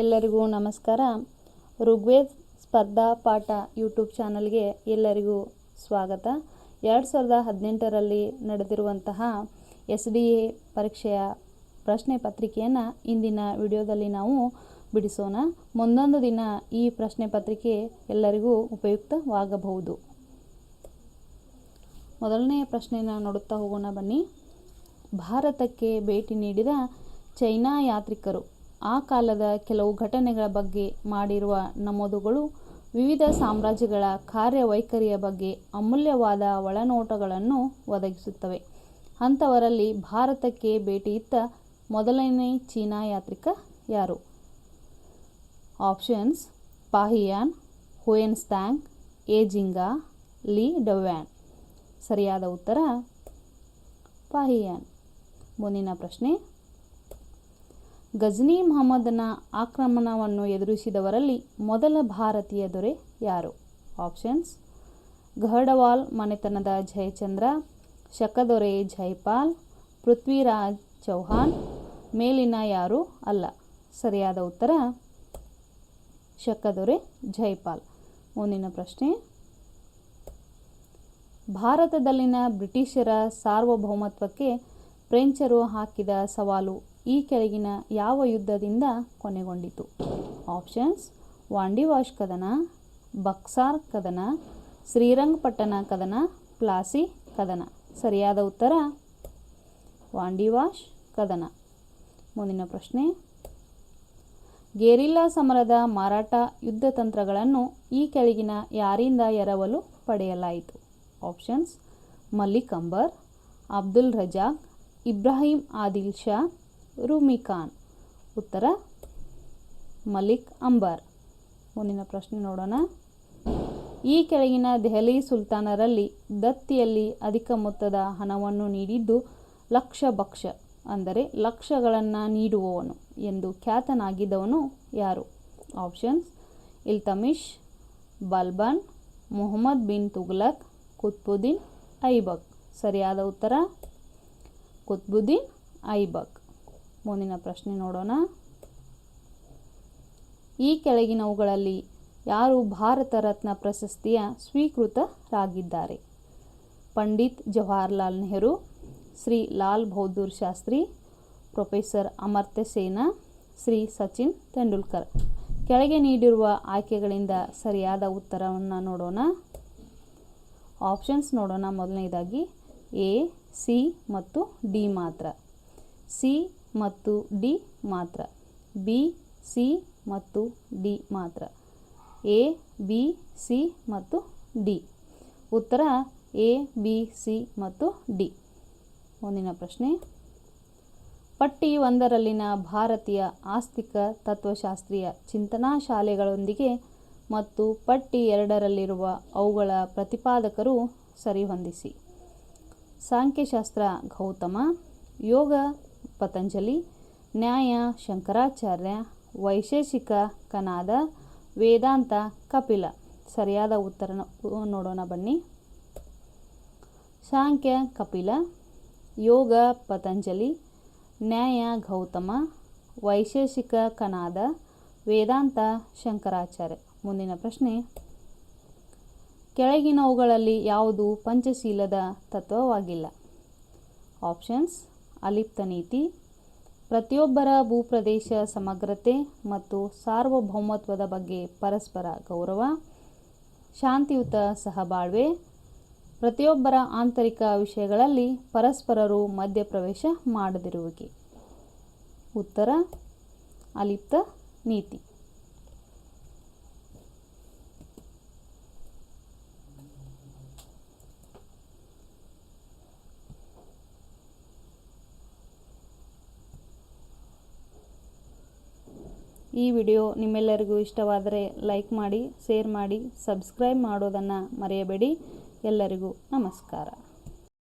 ಎಲ್ಲರಿಗೂ ನಮಸ್ಕಾರ. ಋಗ್ವೇದ್ ಸ್ಪರ್ಧಾ ಪಾಠ ಯೂಟ್ಯೂಬ್ ಚಾನಲ್ಗೆ ಎಲ್ಲರಿಗೂ ಸ್ವಾಗತ. ಎರಡು ಸಾವಿರದ ಹದಿನೆಂಟರಲ್ಲಿ ನಡೆದಿರುವಂತಹ ಎಸ್ ಡಿ ಎ ಪರೀಕ್ಷೆಯ ಪ್ರಶ್ನೆ ಪತ್ರಿಕೆಯನ್ನು ಇಂದಿನ ವಿಡಿಯೋದಲ್ಲಿ ನಾವು ಬಿಡಿಸೋಣ. ಮುಂದೊಂದು ದಿನ ಈ ಪ್ರಶ್ನೆ ಪತ್ರಿಕೆ ಎಲ್ಲರಿಗೂ ಉಪಯುಕ್ತವಾಗಬಹುದು. ಮೊದಲನೆಯ ಪ್ರಶ್ನೆಯನ್ನು ನೋಡುತ್ತಾ ಹೋಗೋಣ ಬನ್ನಿ. ಭಾರತಕ್ಕೆ ಭೇಟಿ ನೀಡಿದ ಚೈನಾ ಯಾತ್ರಿಕರು. ಆ ಕಾಲದ ಕೆಲವು ಘಟನೆಗಳ ಬಗ್ಗೆ ಮಾಡಿರುವ ನಮೂದುಗಳು ವಿವಿಧ ಸಾಮ್ರಾಜ್ಯಗಳ ಕಾರ್ಯವೈಖರಿಯ ಬಗ್ಗೆ ಅಮೂಲ್ಯವಾದ ಒಳನೋಟಗಳನ್ನು ಒದಗಿಸುತ್ತವೆ. ಅಂಥವರಲ್ಲಿ ಭಾರತಕ್ಕೆ ಭೇಟಿಯಿತ್ತ ಮೊದಲನೇ ಚೀನಾ ಯಾತ್ರಿಕ ಯಾರು? ಆಪ್ಷನ್ಸ್, ಪಾಹಿಯಾನ್, ಹುಯೆನ್ಸ್ತಾಂಗ್, ಏಜಿಂಗಾ, ಲೀ ಡವ್ಯಾನ್. ಸರಿಯಾದ ಉತ್ತರ, ಪಾಹಿಯಾನ್. ಮುಂದಿನ ಪ್ರಶ್ನೆ ಗಜ್ನಿ ಮೊಹಮ್ಮದ್ನ ಆಕ್ರಮಣವನ್ನು ಎದುರಿಸಿದವರಲ್ಲಿ ಮೊದಲ ಭಾರತೀಯ ದೊರೆ ಯಾರು? ಆಪ್ಷನ್ಸ್, ಗಹಡವಾಲ್, ಮನೆತನದ ಜಯಚಂದ್ರ, ಶಕದೊರೆ ಜೈಪಾಲ್, ಪೃಥ್ವಿರಾಜ್ ಚೌಹಾನ್ ಮೇಲಿನ ಯಾರು ಅಲ್ಲ. ಸರಿಯಾದ ಉತ್ತರ, ಶಕದೊರೆ ಜೈಪಾಲ್. ಮುಂದಿನ ಪ್ರಶ್ನೆ, ಭಾರತದಲ್ಲಿನ ಬ್ರಿಟಿಷರ ಸಾರ್ವಭೌಮತ್ವಕ್ಕೆ ಫ್ರೆಂಚರು ಹಾಕಿದ ಸವಾಲು ಈ ಕೆಳಗಿನ ಯಾವ ಯುದ್ಧದಿಂದ ಕೊನೆಗೊಂಡಿತು? ಆಪ್ಷನ್ಸ್, ವಾಂಡಿವಾಶ್ ಕದನ, ಬಕ್ಸಾರ್ ಕದನ, ಶ್ರೀರಂಗಪಟ್ಟಣ ಕದನ, ಪ್ಲಾಸಿ ಕದನ. ಸರಿಯಾದ ಉತ್ತರ, ವಾಂಡಿವಾಶ್ ಕದನ. ಮುಂದಿನ ಪ್ರಶ್ನೆ, ಗೇರಿಲ್ಲಾ ಸಮರದ ಮಾರಾಟ ಯುದ್ಧ ತಂತ್ರಗಳನ್ನು ಈ ಕೆಳಗಿನ ಯಾರಿಂದ ಎರವಲು ಪಡೆಯಲಾಯಿತು? ಆಪ್ಷನ್ಸ್, ಮಲ್ಲಿಕ್ ಅಂಬರ್, ಅಬ್ದುಲ್ ರಜಾಕ್, ಇಬ್ರಾಹಿಂ ಆದಿಲ್ ಶಾ ರೂಮಿ ಖಾನ್ ಉತ್ತರ, ಮಲಿಕ್ ಅಂಬರ್. ಮುಂದಿನ ಪ್ರಶ್ನೆ ನೋಡೋಣ. ಈ ಕೆಳಗಿನ ದೆಹಲಿ ಸುಲ್ತಾನರಲ್ಲಿ ದತ್ತಿಯಲ್ಲಿ ಅಧಿಕ ಮೊತ್ತದ ಹಣವನ್ನು ನೀಡಿದ್ದು ಲಕ್ಷ ಭಕ್ಷ ಅಂದರೆ ಲಕ್ಷಗಳನ್ನು ನೀಡುವವನು ಎಂದು ಖ್ಯಾತನಾಗಿದ್ದವನು ಯಾರು? ಆಪ್ಷನ್ಸ್, ಇಲ್ತಮಿಷ್, ಬಲ್ಬನ್, ಮೊಹಮ್ಮದ್ ಬಿನ್ ತುಗ್ಲಕ್, ಕುತ್ಬುದ್ದೀನ್ ಐಬಕ್. ಸರಿಯಾದ ಉತ್ತರ, ಕುತ್ಬುದ್ದೀನ್ ಐಬಕ್. ಮುಂದಿನ ಪ್ರಶ್ನೆ ನೋಡೋಣ. ಈ ಕೆಳಗಿನವುಗಳಲ್ಲಿ ಯಾರು ಭಾರತ ರತ್ನ ಪ್ರಶಸ್ತಿಯ ಸ್ವೀಕೃತರಾಗಿದ್ದಾರೆ ಪಂಡಿತ್ ಜವಾಹರ್ಲಾಲ್ ನೆಹರು, ಶ್ರೀ ಲಾಲ್ ಬಹದ್ದೂರ್ ಶಾಸ್ತ್ರಿ, ಪ್ರೊಫೆಸರ್ ಅಮರ್ತ್ಯ ಸೇನಾ, ಶ್ರೀ ಸಚಿನ್ ತೆಂಡೂಲ್ಕರ್. ಕೆಳಗೆ ನೀಡಿರುವ ಆಯ್ಕೆಗಳಿಂದ ಸರಿಯಾದ ಉತ್ತರವನ್ನು ನೋಡೋಣ. ಆಪ್ಷನ್ಸ್ ನೋಡೋಣ. ಮೊದಲನೇದಾಗಿ ಎ, ಸಿ ಮತ್ತು ಡಿ ಮಾತ್ರ. ಸಿ ಮತ್ತು ಡಿ ಮಾತ್ರ. ಬಿ, ಸಿ ಮತ್ತು ಡಿ ಮಾತ್ರ. ಎ, ಬಿ, ಸಿ ಮತ್ತು ಡಿ. ಉತ್ತರ ಎ, ಬಿ, ಸಿ ಮತ್ತು ಡಿ. ಮುಂದಿನ ಪ್ರಶ್ನೆ. ಪಟ್ಟಿ ಒಂದರಲ್ಲಿನ ಭಾರತೀಯ ಆಸ್ತಿಕ ತತ್ವಶಾಸ್ತ್ರೀಯ ಚಿಂತನಾ ಶಾಲೆಗಳೊಂದಿಗೆ ಮತ್ತು ಪಟ್ಟಿ ಎರಡರಲ್ಲಿರುವ ಅವುಗಳ ಪ್ರತಿಪಾದಕರು ಸರಿಹೊಂದಿಸಿ. ಸಾಂಖ್ಯಶಾಸ್ತ್ರ ಗೌತಮ, ಯೋಗ ಪತಂಜಲಿ, ನ್ಯಾಯ, ಶಂಕರಾಚಾರ್ಯ, ವೈಶೇಷಿಕ, ಕನಾದ, ವೇದಾಂತ, ಕಪಿಲ. ಸರಿಯಾದ ಉತ್ತರ ನೋಡೋಣ ಬನ್ನಿ. ಸಾಂಖ್ಯ ಕಪಿಲ. ಯೋಗ, ಪತಂಜಲಿ. ನ್ಯಾಯ, ಗೌತಮ. ವೈಶೇಷಿಕ, ಕನಾದ, ವೇದಾಂತ, ಶಂಕರಾಚಾರ್ಯ. ಮುಂದಿನ ಪ್ರಶ್ನೆ. ಕೆಳಗಿನವುಗಳಲ್ಲಿ ಯಾವುದು ಪಂಚಶೀಲದ ತತ್ವವಾಗಿಲ್ಲ? ಆಪ್ಷನ್ಸ್ ಅಲಿಪ್ತ ನೀತಿ. ಪ್ರತಿಯೊಬ್ಬರ ಭೂಪ್ರದೇಶ ಸಮಗ್ರತೆ ಮತ್ತು ಸಾರ್ವಭೌಮತ್ವದ ಬಗ್ಗೆ ಪರಸ್ಪರ ಗೌರವ. ಶಾಂತಿಯುತ ಸಹಬಾಳ್ವೆ. ಪ್ರತಿಯೊಬ್ಬರ ಆಂತರಿಕ ವಿಷಯಗಳಲ್ಲಿ ಪರಸ್ಪರರು ಮಧ್ಯಪ್ರವೇಶ ಮಾಡದಿರುವಿಕೆ. ಉತ್ತರ, ಅಲಿಪ್ತ ನೀತಿ. ಈ ವಿಡಿಯೋ ನಿಮ್ಮೆಲ್ಲರಿಗೂ ಇಷ್ಟವಾದರೆ ಲೈಕ್ ಮಾಡಿ ಶೇರ್ ಮಾಡಿ ಸಬ್ಸ್ಕ್ರೈಬ್ ಮಾಡೋದನ್ನು ಮರೆಯಬೇಡಿ. ಎಲ್ಲರಿಗೂ ನಮಸ್ಕಾರ.